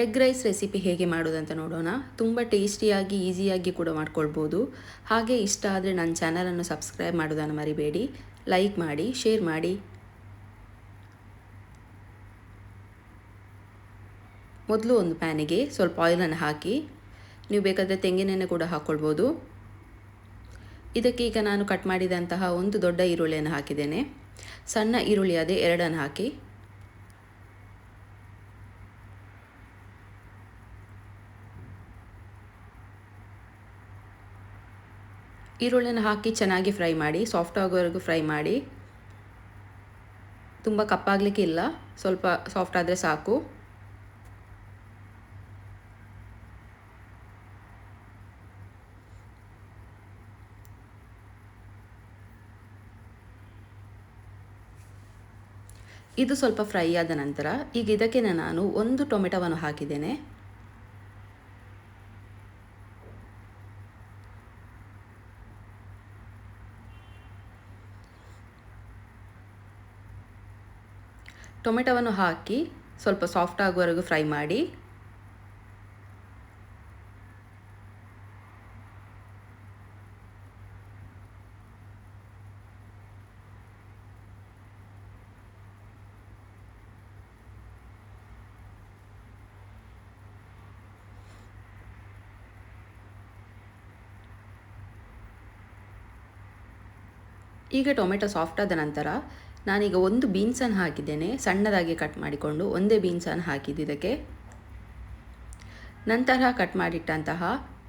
Egg rice recipe ಹೇಗೆ ಮಾಡೋದಂತ ನೋಡೋಣ. ತುಂಬ ಟೇಸ್ಟಿಯಾಗಿ, ಈಸಿಯಾಗಿ ಕೂಡ ಮಾಡ್ಕೊಳ್ಬೋದು. ಹಾಗೆ ಇಷ್ಟ ಆದರೆ ನನ್ನ ಚಾನಲನ್ನು ಸಬ್ಸ್ಕ್ರೈಬ್ ಮಾಡೋದನ್ನು ಮರಿಬೇಡಿ. ಲೈಕ್ ಮಾಡಿ, ಶೇರ್ ಮಾಡಿ. ಮೊದಲು ಒಂದು ಪ್ಯಾನಿಗೆ ಸ್ವಲ್ಪ ಆಯಿಲನ್ನು ಹಾಕಿ, ನೀವು ಬೇಕಾದರೆ ತೆಂಗಿನೆಣ್ಣೆ ಕೂಡ ಹಾಕ್ಕೊಳ್ಬೋದು ಇದಕ್ಕೆ ಈಗ ನಾನು ಕಟ್ ಮಾಡಿದಂತಹ ಒಂದು ದೊಡ್ಡ ಈರುಳ್ಳಿಯನ್ನು ಹಾಕಿದ್ದೇನೆ. ಸಣ್ಣ ಈರುಳ್ಳಿ ಅದೇ ಎರಡನ್ನು ಹಾಕಿ ಈರುಳ್ಳಿನ ಹಾಕಿ ಚೆನ್ನಾಗಿ ಫ್ರೈ ಮಾಡಿ ಸಾಫ್ಟ್ ಆಗೋವರೆಗೂ ಫ್ರೈ ಮಾಡಿ. ತುಂಬ ಕಪ್ಪಾಗಲಿಕ್ಕೆ ಇಲ್ಲ, ಸ್ವಲ್ಪ ಸಾಫ್ಟ್ ಆದರೆ ಸಾಕು. ಇದು ಸ್ವಲ್ಪ ಫ್ರೈ ಆದ ನಂತರ, ಈಗ ಇದಕ್ಕೆ ನಾನು ಒಂದು ಟೊಮೆಟೊವನ್ನು ಹಾಕಿದ್ದೇನೆ. ಟೊಮೆಟೊವನ್ನು ಹಾಕಿ ಸ್ವಲ್ಪ ಸಾಫ್ಟ್ ಆಗುವವರೆಗೂ ಫ್ರೈ ಮಾಡಿ. ಈಗ ಟೊಮೆಟೊ ಸಾಫ್ಟ್ ಆದ ನಂತರ ನಾನೀಗ ಒಂದು ಬೀನ್ಸನ್ನು ಹಾಕಿದ್ದೇನೆ, ಸಣ್ಣದಾಗಿ ಕಟ್ ಮಾಡಿಕೊಂಡು ಒಂದೇ ಬೀನ್ಸನ್ನು ಹಾಕಿದ್ದು ಇದಕ್ಕೆ. ನಂತರ ಕಟ್ ಮಾಡಿಟ್ಟಂತಹ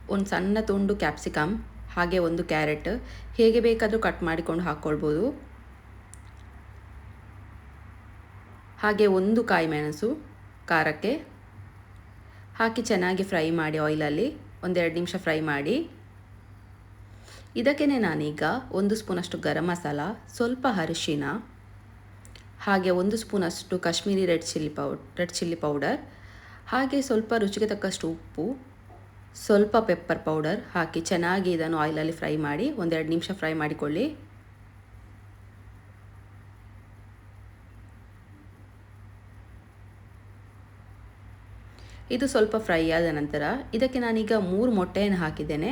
ಒಂದು ಸಣ್ಣ ತುಂಡು ಕ್ಯಾಪ್ಸಿಕಮ್ ಹಾಗೆ ಒಂದು ಕ್ಯಾರೆಟ್, ಹೇಗೆ ಬೇಕಾದರೂ ಕಟ್ ಮಾಡಿಕೊಂಡು ಹಾಕ್ಕೊಳ್ಬೋದು. ಹಾಗೆ ಒಂದು ಕಾಯಿ ಮೆಣಸು, ಖಾರಕ್ಕೆ ಹಾಕಿ ಚೆನ್ನಾಗಿ ಫ್ರೈ ಮಾಡಿ ಆಯಿಲಲ್ಲಿ, ಒಂದೆರಡು ನಿಮಿಷ ಫ್ರೈ ಮಾಡಿ. ಇದಕ್ಕೇ ನಾನೀಗ ಒಂದು ಸ್ಪೂನಷ್ಟು ಗರಂ ಮಸಾಲ, ಸ್ವಲ್ಪ ಅರಿಶಿನ ಹಾಗೆ ಒಂದು ಸ್ಪೂನ್ ಅಷ್ಟು Kashmiri red chilli powder red chilli powder, ಹಾಗೆ ಸ್ವಲ್ಪ ರುಚಿಗೆ ತಕ್ಕಷ್ಟು ಉಪ್ಪು, ಸ್ವಲ್ಪ ಪೆಪ್ಪರ್ ಪೌಡರ್ ಹಾಕಿ ಚೆನ್ನಾಗಿ ಇದನ್ನು ಆಯಿಲಲ್ಲಿ ಫ್ರೈ ಮಾಡಿ ಒಂದೆರಡು ನಿಮಿಷ ಫ್ರೈ ಮಾಡಿಕೊಳ್ಳಿ. ಇದು ಸ್ವಲ್ಪ ಫ್ರೈ ಆದ ನಂತರ ಇದಕ್ಕೆ ನಾನೀಗ ಮೂರು ಮೊಟ್ಟೆಯನ್ನು ಹಾಕಿದ್ದೇನೆ.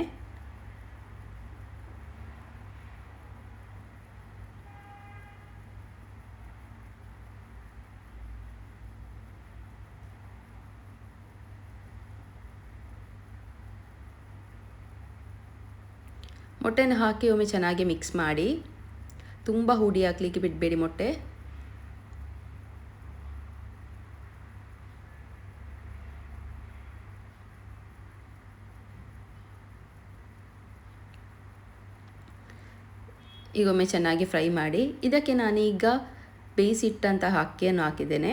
ಮೊಟ್ಟೆನ ಹಾಕಿ ಒಮ್ಮೆ ಚೆನ್ನಾಗಿ ಮಿಕ್ಸ್ ಮಾಡಿ, ತುಂಬ ಹುಡಿ ಹಾಕ್ಲಿಕ್ಕೆ ಬಿಡಬೇಡಿ ಮೊಟ್ಟೆ. ಈಗೊಮ್ಮೆ ಚೆನ್ನಾಗಿ ಫ್ರೈ ಮಾಡಿ, ಇದಕ್ಕೆ ನಾನೀಗ ಬೇಯಿಸಿಟ್ಟಂತಹ ಅಕ್ಕಿಯನ್ನು ಹಾಕಿದ್ದೇನೆ.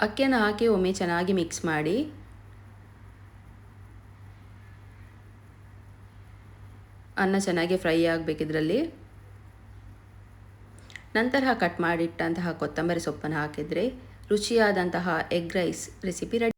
ಅಕ್ಕಿಯನ್ನು ಹಾಕಿ, ಒಮ್ಮೆ ಚೆನ್ನಾಗಿ ಮಿಕ್ಸ್ ಮಾಡಿ. ಅನ್ನ ಚೆನ್ನಾಗಿ ಫ್ರೈ ಆಗಬೇಕಿದ್ರಲ್ಲಿ ನಂತರ ಕಟ್ ಮಾಡಿಟ್ಟಂತಹ ಕೊತ್ತಂಬರಿ ಸೊಪ್ಪನ್ನು ಹಾಕಿದರೆ ರುಚಿಯಾದಂತಹ ಎಗ್ ರೈಸ್ ರೆಸಿಪಿ ರೆಡಿ